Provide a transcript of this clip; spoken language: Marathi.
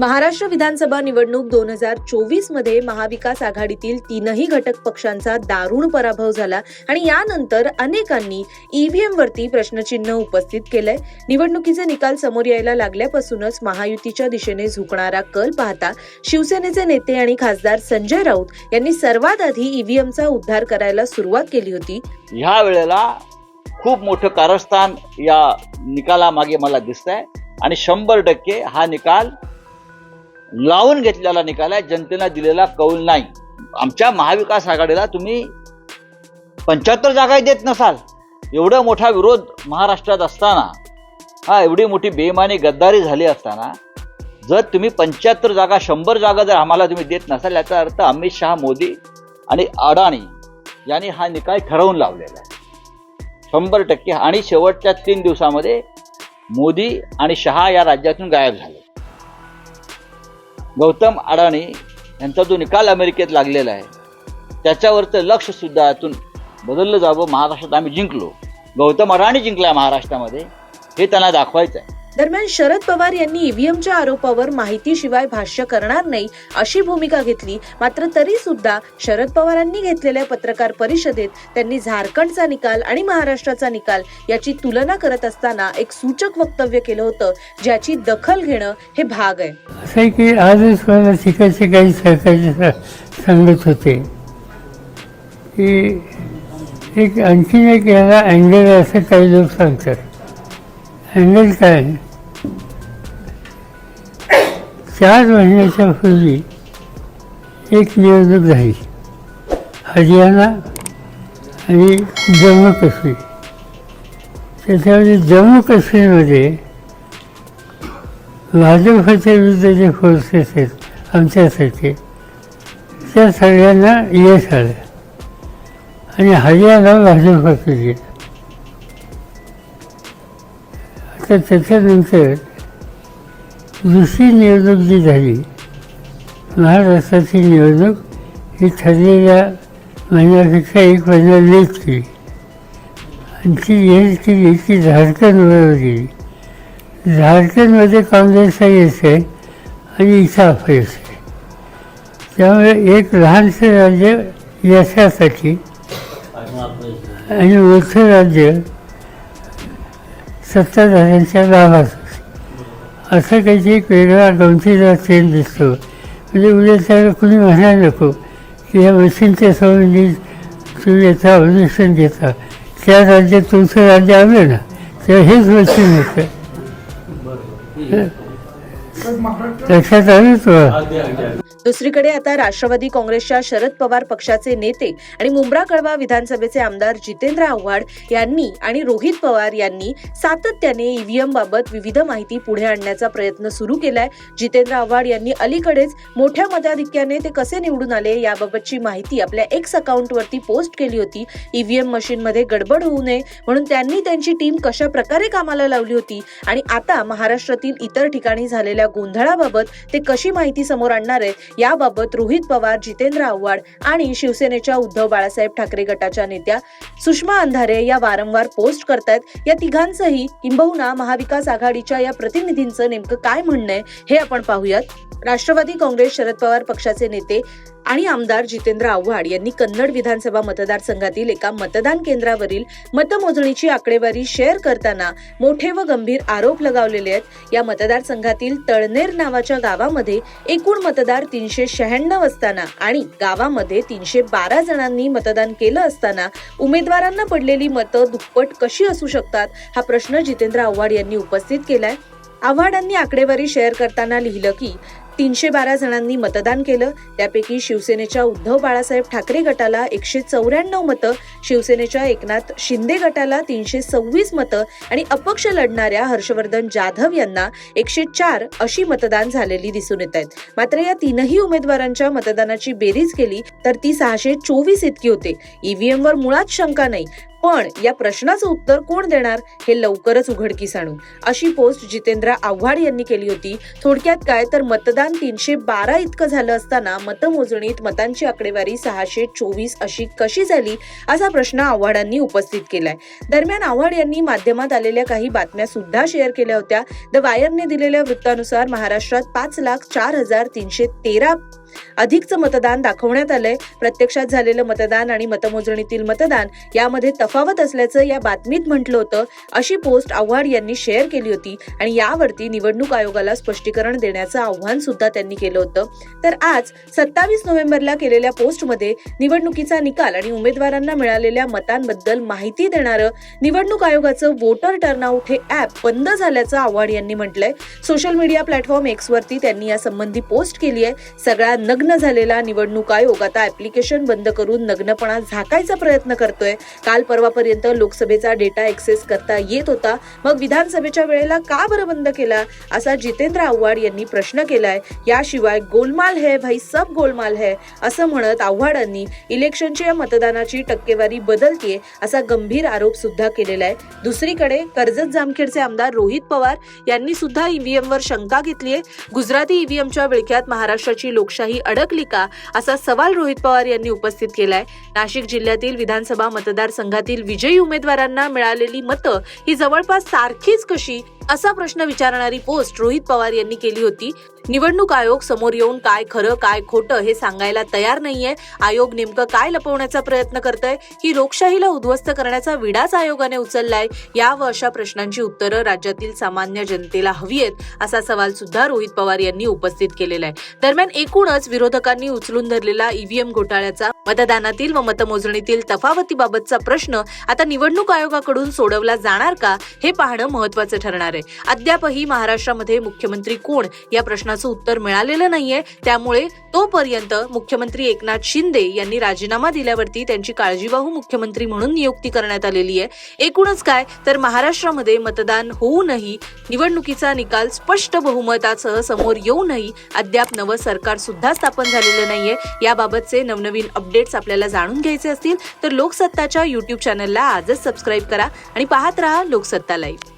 महाराष्ट्र विधानसभा निवडणूक दोन हजार चोवीसमध्ये महाविकास आघाडीतील तीनही घटक पक्षांचा दारुण पराभव झाला आणि यानंतर अनेकांनी ईव्हीएम वरती प्रश्नचिन्ह उपस्थित केलंय. निवडणुकीचे निकाल समोर यायला लागल्यापासूनच महायुतीच्या दिशेने झुकणारा कल पाहता शिवसेनेचे नेते आणि खासदार संजय राऊत यांनी सर्वात आधी ईव्हीएमचा उद्धार करायला सुरुवात केली होती. ह्या वेळेला खूप मोठं कारस्थान या निकालामागे मला दिसत आहे आणि शंभर टक्के हा निकाल लावून घेतलेला निकाल आहे. जनतेला दिलेला कौल नाही. आमच्या महाविकास आघाडीला तुम्ही पंच्याहत्तर जागाही देत नसाल. एवढा मोठा विरोध महाराष्ट्रात असताना हा एवढी मोठी बेमानी गद्दारी झाली असताना जर तुम्ही पंच्याहत्तर जागा शंभर जागा जर आम्हाला तुम्ही देत नसाल याचा अर्थ अमित शहा मोदी आणि अडाणी यांनी हा निकाल ठरवून लावलेला आहे. शंभर टक्के. आणि शेवटच्या तीन दिवसामध्ये मोदी आणि शहा या राज्यातून गायब झाले. गौतम अडाणी यांचा जो निकाल अमेरिकेत लागलेला आहे त्याच्यावरचं लक्षसुद्धा यातून बदललं जावं महाराष्ट्रात आम्ही जिंकलो. गौतम अडाणी जिंकला महाराष्ट्रामध्ये हे त्यांना दाखवायचं आहे. दरम्यान शरद पवार यांनी ईव्हीएमच्या आरोपावर माहितीशिवाय भाष्य करणार नाही अशी भूमिका घेतली. मात्र तरी सुद्धा शरद पवारांनी घेतलेल्या पत्रकार परिषदेत त्यांनी झारखंडचा निकाल आणि महाराष्ट्राचा निकाल याची तुलना करत असताना एक सूचक वक्तव्य केलं होतं ज्याची दखल घेणं हे भाग आहे. असं आहे की आजच मला शिकायचे काही सहकारी सांगत होते. की एक आणखीन एक याला अँगल असं काही लोक सांगतात. अँगल काय? चार महिन्याच्या पूर्वी एक निवडणूक झाली. हरियाणा आणि जम्मू काश्मीर. त्याच्यामध्ये जम्मू काश्मीरमध्ये भाजपच्या विरुद्ध जे फोर्सेस आहेत आमच्यासारखे. त्या सगळ्यांना यश आलं. आणि हरियाणा भाजपाकडे गेलं आता त्याच्यानंतर दुसरी निवडणूक जी झाली महाराष्ट्राची निवडणूक ही ठरलेल्या महिन्यापेक्षा एक महिना लेट केली. आणि ती लेट केली की झारखंडवर गेली. झारखंडमध्ये काँग्रेसचा यश आहे आणि इथं अपयश आहे. त्यामुळे एक लहानसं राज्य यशासाठी आणि मोठं राज्य सत्ताधाऱ्यांच्या लाभासाठी असं काहीतरी एक वेगळा गमतीदार ट्रेंड दिसतो. म्हणजे उद्या त्याला कुणी म्हणायला नको की या मशीनच्या संबंधी तुम्ही याचा अनुष्ठान घेता. त्या राज्यात तुमचं राज्य आलं ना तेव्हा हेच मशीन होतं. लक्षात आलं तुला दुसरीकडे आता राष्ट्रवादी काँग्रेसच्या शरद पवार पक्षाचे नेते आणि मुंब्रा कळवा विधानसभेचे आमदार जितेंद्र आव्हाड यांनी आणि रोहित पवार यांनी सातत्याने ईव्हीएम बाबत विविध माहिती पुढे आणण्याचा प्रयत्न सुरू केलाय. जितेंद्र आव्हाड यांनी अलीकडेच मोठ्या मताधिक्याने ते कसे निवडून आले याबाबतची माहिती आपल्या एक्स अकाउंटवरती पोस्ट केली होती. ईव्हीएम मशीनमध्ये गडबड होऊ नये म्हणून त्यांनी त्यांची टीम कशा प्रकारे कामाला लावली होती आणि आता महाराष्ट्रातील इतर ठिकाणी झालेल्या गोंधळाबाबत ते कशी माहिती समोर आणणार आहेत याबाबत रोहित पवार जितेंद्र आव्हाड आणि शिवसेनेच्या उद्धव बाळासाहेब ठाकरे गटाच्या नेत्या सुषमा अंधारे या वारंवार पोस्ट करतायत. या तिघांचंही किंबहुना महाविकास आघाडीच्या या प्रतिनिधींचं नेमकं काय म्हणणं आहे हे आपण पाहूयात. राष्ट्रवादी काँग्रेस शरद पवार पक्षाचे नेते आणि आमदार जितेंद्र आव्हाड यांनी कन्नड विधानसभा मतदारसंघातील एका मतदान केंद्रावरील मतमोजणीची आकडेवारी शेअर करताना मोठे व गंभीर आरोप लगावलेले आहेत. या मतदारसंघातील तळनेर नावाच्या गावामध्ये एकूण मतदार तीनशे शहाण्णव असताना आणि गावामध्ये तीनशे बारा जणांनी मतदान केलं असताना उमेदवारांना पडलेली मतं दुप्पट कशी असू शकतात? हा प्रश्न जितेंद्र आव्हाड यांनी उपस्थित केलाय. आव्हाडांनी आकडेवारी शेअर करताना लिहिलं की तीनशे बारा जणांनी मतदान केलं. त्यापैकी शिवसेनेच्या उद्धव बाळासाहेब ठाकरे गटाला एकशे चौऱ्याण्णव मतं शिवसेनेच्या एकनाथ शिंदे गटाला तीनशे सव्वीस मतं आणि अपक्ष लढणाऱ्या हर्षवर्धन जाधव यांना एकशे चार अशी मतदान झालेली दिसून येत आहेत. मात्र या तीनही उमेदवारांच्या मतदानाची बेरीज केली तर ती सहाशे चोवीस इतकी होते. ईव्हीएम वर मुळात शंका नाही. पण या प्रश्नाचं उत्तर कोण देणार हे लवकरच उघडकीस आणू. अशी पोस्ट जितेंद्र आव्हाड यांनी केली होती. थोडक्यात काय तर मतदान तीनशे बारा इतकं झालं असताना मतमोजणीत मतांची आकडेवारी सहाशे चोवीस अशी कशी झाली असा प्रश्न आव्हाडांनी उपस्थित केलाय. दरम्यान आव्हाड यांनी माध्यमात आलेल्या काही बातम्या सुद्धा शेअर केल्या होत्या. द वायरने दिलेल्या वृत्तानुसार महाराष्ट्रात पाच लाख चार हजार तीनशे तेरा अधिकचं मतदान दाखवण्यात आलंय. प्रत्यक्षात झालेलं मतदान आणि मतमोजणीतील मतदान यामध्ये तफावत असल्याचं या बातमीत म्हटलं होतं. अशी पोस्ट आव्हाड यांनी शेअर केली होती आणि यावरती निवडणूक आयोगाला स्पष्टीकरण देण्याचं आव्हान सुद्धा त्यांनी केलं होतं. तर आज सत्तावीस नोव्हेंबरला केलेल्या पोस्टमध्ये निवडणुकीचा निकाल आणि उमेदवारांना मिळालेल्या मतांबद्दल माहिती देणारं निवडणूक आयोगाचं वोटर टर्नआउट हे ऍप बंद झाल्याचं आव्हाड यांनी म्हटलंय. सोशल मीडिया प्लॅटफॉर्म एक्सवरती त्यांनी त्यांनी यासंबंधी पोस्ट केली आहे. सगळ्या नग्न झालेला निवडणूक आयोग आता ऍप्लिकेशन बंद करून नग्नपणा झाकायचा प्रयत्न करतोय. काल परवापर्यंत लोकसभेचा डेटा एक्सेस करता येत होता. मग विधानसभेच्या वेळेला का बरं बंद केला? असा जितेंद्र आव्हाड यांनी प्रश्न केलाय. याशिवाय गोलमाल है भाई सब गोलमाल है असं म्हणत आव्हाडांनी इलेक्शनच्या मतदानाची टक्केवारी बदलतीये असा गंभीर आरोप सुद्धा केलेला आहे. दुसरीकडे कर्जत जामखेडचे आमदार रोहित पवार यांनी सुद्धा ईव्हीएम वर शंका घेतली आहे गुजराती ईव्हीएमच्या विळख्यात महाराष्ट्राची लोकशाही अडकली का असा सवाल रोहित पवार यांनी उपस्थित केलाय. नाशिक जिल्ह्यातील विधानसभा मतदारसंघातील विजयी उमेदवारांना मिळालेली मतं ही जवळपास सारखीच कशी असा प्रश्न विचारणारी पोस्ट रोहित पवार यांनी केली होती. निवडणूक आयोग समोर येऊन काय खरं काय खोटं हे सांगायला तयार नाहीये. आयोग नेमकं काय लपवण्याचा प्रयत्न करतोय? ही लोकशाहीला उद्ध्वस्त करण्याचा विडाच आयोगाने उचललाय. या व अशा प्रश्नांची उत्तरं राज्यातील सामान्य जनतेला हवी आहेत असा सवाल सुद्धा रोहित पवार यांनी उपस्थित केलेला आहे. दरम्यान एकूणच विरोधकांनी उचलून धरलेला ईव्हीएम घोटाळ्याचा मतदानातील व मतमोजणीतील तफावतीबाबतचा प्रश्न आता निवडणूक आयोगाकडून सोडवला जाणार का हे पाहणं महत्वाचं ठरणार आहे. आहे. अद्यापही महाराष्ट्रामध्ये मुख्यमंत्री कोण या प्रश्नाचं उत्तर मिळालेलं नाहीये. त्यामुळे तोपर्यंत मुख्यमंत्री एकनाथ शिंदे यांनी राजीनामा दिल्यावरती त्यांची काळजीवाहू मुख्यमंत्री म्हणून नियुक्ती करण्यात आलेली आहे. एकूणच काय तर महाराष्ट्रामध्ये मतदान होऊनही निवडणुकीचा निकाल स्पष्ट बहुमतासह समोर येऊनही अद्याप नवं सरकार सुद्धा स्थापन झालेलं नाहीये. याबाबतचे नवनवीन अपडेट्स आपल्याला जाणून घ्यायचे असतील तर लोकसत्ताच्या युट्यूब चॅनलला आजच सबस्क्राईब करा आणि पाहत रहा लोकसत्ता लाईव्ह